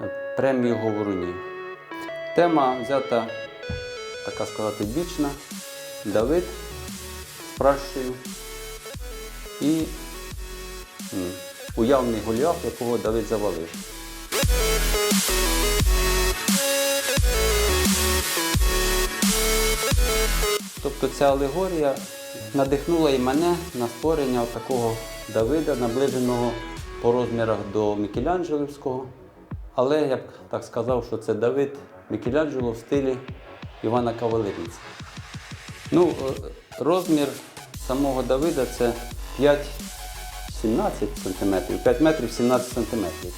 е, премію говорунів. Тема взята, така сказати, бічна. Давид з і уявний Голіаф, якого Давид завалив. Тобто ця алегорія надихнула і мене на створення такого Давида, наближеного по розмірах до Мікеланджелівського. Але я б так сказав, що це Давид Мікеланджело в стилі Івана Кавалерійця. Ну, е, розмір самого Давида це 5-17 см, 5 метрів 17 сантиметрів.